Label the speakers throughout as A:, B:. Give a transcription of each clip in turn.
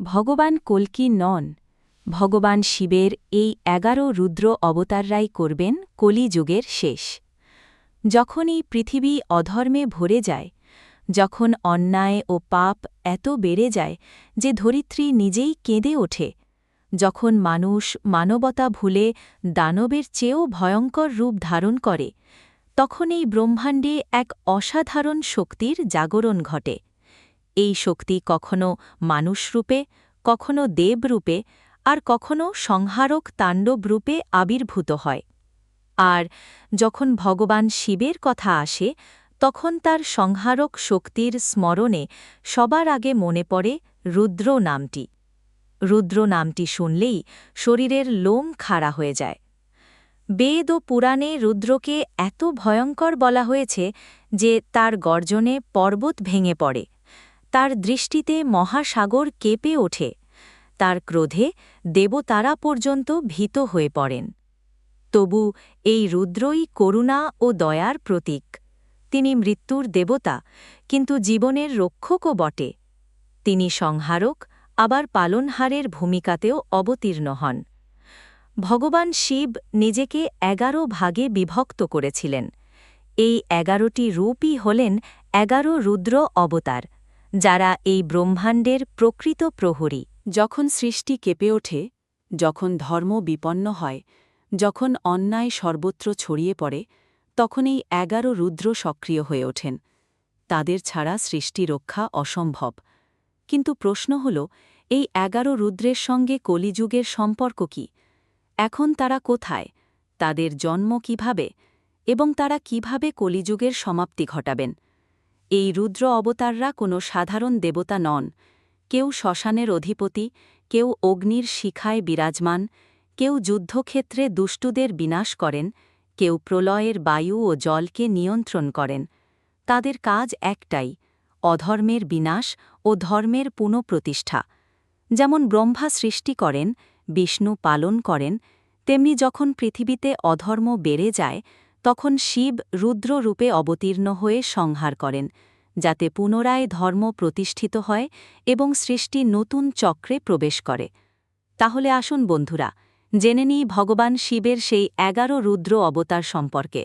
A: ভগবান কল্কি নন, ভগবান শিবের এই এগারো রুদ্র অবতাররাই করবেন কলিযুগের শেষ। যখন এই পৃথিবী অধর্মে ভরে যায়, যখন অন্যায় ও পাপ এত বেড়ে যায় যে ধরিত্রী নিজেই কেঁদে ওঠে, যখন মানুষ মানবতা ভুলে দানবের চেয়েও ভয়ঙ্কর রূপ ধারণ করে তখন এই ব্রহ্মাণ্ডে এক অসাধারণ শক্তির জাগরণ ঘটে। এই শক্তি কখনো মানুষরূপে, কখনো দেবরূপে, আর কখনো সংহারক তাণ্ডবরূপে আবির্ভূত হয়। আর যখন ভগবান শিবের কথা আসে, তখন তার সংহারক শক্তির স্মরণে সবার আগে মনে পড়ে রুদ্র নামটি। রুদ্র নামটি শুনলেই শরীরের লোম খাড়া হয়ে যায়। বেদ ও পুরাণে রুদ্রকে এত ভয়ঙ্কর বলা হয়েছে যে তার গর্জনে পর্বত ভেঙে পড়ে। তার দৃষ্টিতে মহাসাগর কেঁপে ওঠে। তার ক্রোধে দেবতারা পর্যন্ত ভীত হয়ে পড়েন। তবু এই রুদ্রই করুণা ও দয়ার প্রতীক। তিনি মৃত্যুর দেবতা, কিন্তু জীবনের রক্ষকও বটে। তিনি সংহারক, আবার পালনহারের ভূমিকাতেও অবতীর্ণ হন। ভগবান শিব নিজেকে এগারো ভাগে বিভক্ত করেছিলেন। এই এগারোটি রূপই হলেন এগারো রুদ্র অবতার। যারা এই ব্রহ্মাণ্ডের প্রকৃত প্রহরী।
B: যখন সৃষ্টি কেঁপে ওঠে, যখন ধর্ম বিপন্ন হয়, যখন অন্যায় সর্বত্র ছড়িয়ে পড়ে তখন এই এগারো রুদ্র সক্রিয় হয়ে ওঠেন। তাদের ছাড়া সৃষ্টি রক্ষা অসম্ভব। কিন্তু প্রশ্ন হল, এই এগারো রুদ্রের সঙ্গে কলিযুগের সম্পর্ক কি? এখন তারা কোথায়? তাদের জন্ম কীভাবে? এবং তারা কীভাবে কলিযুগের সমাপ্তি ঘটাবেন? এই রুদ্র অবতাররা কোনো সাধারণ দেবতা নন। কেউ শ্মশানের অধিপতি, কেউ অগ্নির শিখায় বিরাজমান, কেউ যুদ্ধক্ষেত্রে দুষ্টুদের বিনাশ করেন, কেউ প্রলয়ের বায়ু ও জলকে নিয়ন্ত্রণ করেন। তাদের কাজ একটাই, অধর্মের বিনাশ ও ধর্মের পুনঃপ্রতিষ্ঠা। যেমন ব্রহ্মা সৃষ্টি করেন, বিষ্ণু পালন করেন, তেমনি যখন পৃথিবীতে অধর্ম বেড়ে যায় তখন শিব রুদ্র রূপে অবতীর্ণ হয়ে সংহার করেন, যাতে পুনরায় ধর্ম প্রতিষ্ঠিত হয় এবং সৃষ্টি নতুন চক্রে প্রবেশ করে। তাহলে আসুন বন্ধুরা, জেনে নিই ভগবান শিবের সেই এগারো রুদ্র অবতার সম্পর্কে,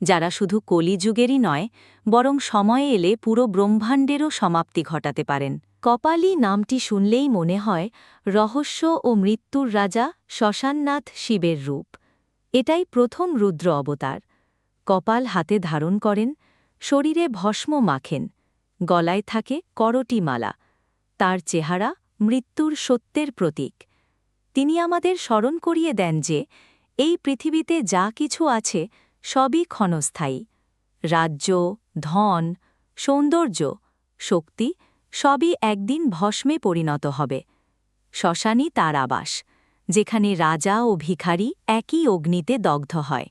B: যারা শুধু কলিযুগেরই নয়, বরং সময়ে এলে পুরো ব্রহ্মাণ্ডেরও সমাপ্তি ঘটাতে পারেন। কপালি নামটি শুনলেই মনে হয়, রহস্য ও মৃত্যুর রাজা শ্মশাননাথ শিবের রূপ। এটাই প্রথম রুদ্র অবতার। কপাল হাতে ধারণ করেন, শরীরে ভস্ম মাখেন, গলায় থাকে করটি মালা, তার চেহারা মৃত্যুর সত্যের প্রতীক। তিনি আমাদের স্মরণ করিয়ে দেন যে, এই পৃথিবীতে যা কিছু আছে সবই ক্ষণস্থায়ী। রাজ্য, ধন, সৌন্দর্য, শক্তি সবই একদিন ভস্মে পরিণত হবে। শ্মশানই তার আবাস, যেখানে রাজা ও ভিখারি একই অগ্নিতে দগ্ধ হয়।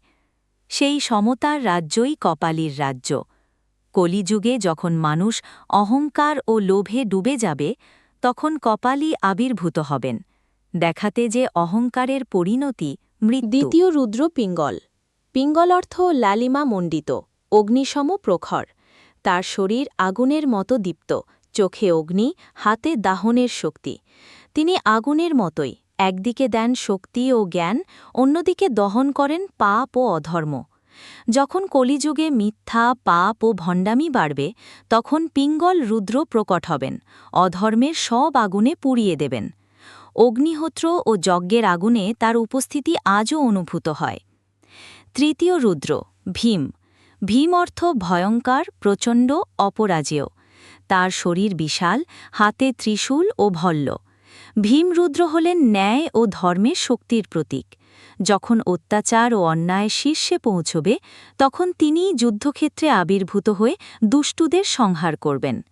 B: সেই সমতার রাজ্যই কপালির রাজ্য। কলিযুগে যখন মানুষ অহংকার ও লোভে ডুবে যাবে, তখন কপালি আবির্ভূত হবেন। দেখাতে যে অহংকারের পরিণতি
A: দ্বিতীয় রুদ্র পিঙ্গল। পিঙ্গল অর্থ লালিমা মণ্ডিত অগ্নিসম প্রখর। তার শরীর আগুনের মতো দীপ্ত, চোখে অগ্নি, হাতে দাহনের শক্তি। তিনি আগুনের মতোই। একদিকে দেন শক্তি ও জ্ঞান, অন্যদিকে দহন করেন পাপ ও অধর্ম। যখন কলিযুগে মিথ্যা, পাপ ও ভণ্ডামি বাড়বে, তখন পিঙ্গল রুদ্র প্রকট হবেন, অধর্মের সব আগুনে পুড়িয়ে দেবেন। অগ্নিহোত্র ও যজ্ঞের আগুনে তার উপস্থিতি আজও অনুভূত হয়। তৃতীয় রুদ্র, ভীম। ভীম অর্থ ভয়ঙ্কর, প্রচণ্ড, অপরাজেয়। তার শরীর বিশাল, হাতে ত্রিশূল ও ভল্ল। ভীমরুদ্র হলেন ন্যায় ও ধর্মের শক্তির প্রতীক। যখন অত্যাচার ও অন্যায় শীর্ষে পৌঁছবে, তখন তিনি যুদ্ধক্ষেত্রে আবির্ভূত হয়ে দুষ্টুদের সংহার করবেন।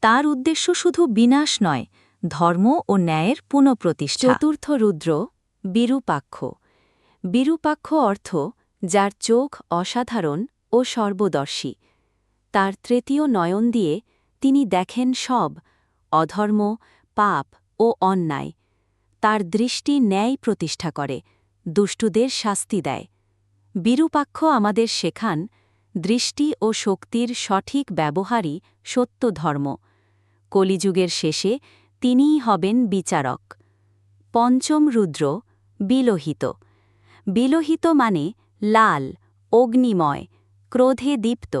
A: তার উদ্দেশ্য শুধু বিনাশ নয়, ধর্ম ও ন্যায়ের পুনঃপ্রতিষ্ঠা। চতুর্থ রুদ্র, বিরূপাক্ষ। বিরূপাক্ষ অর্থ যার চোখ অসাধারণ ও সর্বদর্শী। তার তৃতীয় নয়ন দিয়ে তিনি দেখেন সব, অধর্ম, পাপ ও অন্যায়। তার দৃষ্টি ন্যায় প্রতিষ্ঠা করে, দুষ্টুদের শাস্তি দেয়। বিরূপাক্ষ আমাদের শেখান, দৃষ্টি ও শক্তির সঠিক ব্যবহারই সত্য ধর্ম। কলিযুগের শেষে তিনিই হবেন বিচারক। পঞ্চম রুদ্র, বিলোহিত। বিলোহিত মানে লাল, অগ্নিময়, ক্রোধে দীপ্ত।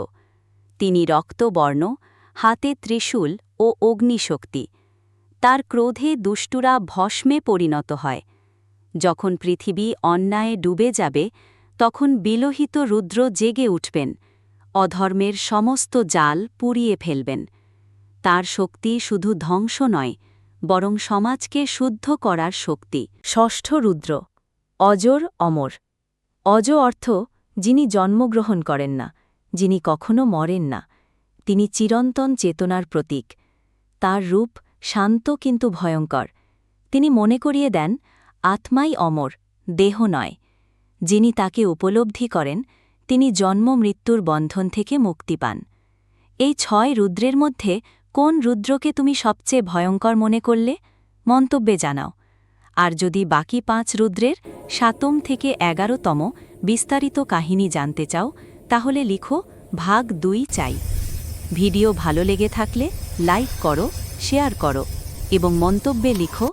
A: তিনি রক্তবর্ণ, হাতে ত্রিশূল ও অগ্নিশক্তি। তার ক্রোধে দুষ্টুরা ভস্মে পরিণত হয়। যখন পৃথিবী অন্যায়ে ডুবে যাবে, তখন বিলোহিত রুদ্র জেগে উঠবেন, অধর্মের সমস্ত জাল পুড়িয়ে ফেলবেন। তার শক্তি শুধু ধ্বংস নয়, বরং সমাজকে শুদ্ধ করার শক্তি। ষষ্ঠ রুদ্র, অজর অমর। অজ অর্থ যিনি জন্মগ্রহণ করেন না, যিনি কখনো মরেন না, তিনি চিরন্তন চেতনার প্রতীক। তার রূপ শান্ত কিন্তু ভয়ঙ্কর। তিনি মনে করিয়ে দেন, আত্মাই অমর, দেহ নয়। যিনি তাকে উপলব্ধি করেন, তিনি জন্ম মৃত্যুর বন্ধন থেকে মুক্তি পান। এই ছয় রুদ্রের মধ্যে কোন রুদ্রকে তুমি সবচেয়ে ভয়ঙ্কর মনে করলে? মন্তব্যে জানাও। আর যদি বাকি পাঁচ রুদ্রের সাতম থেকে এগারোতম বিস্তারিত কাহিনী জানতে চাও, তাহলে লিখো, ভাগ দুই চাই। ভিডিও ভালো লেগে থাকলে লাইক করো শেয়ার করো এবং মন্তব্যে লিখো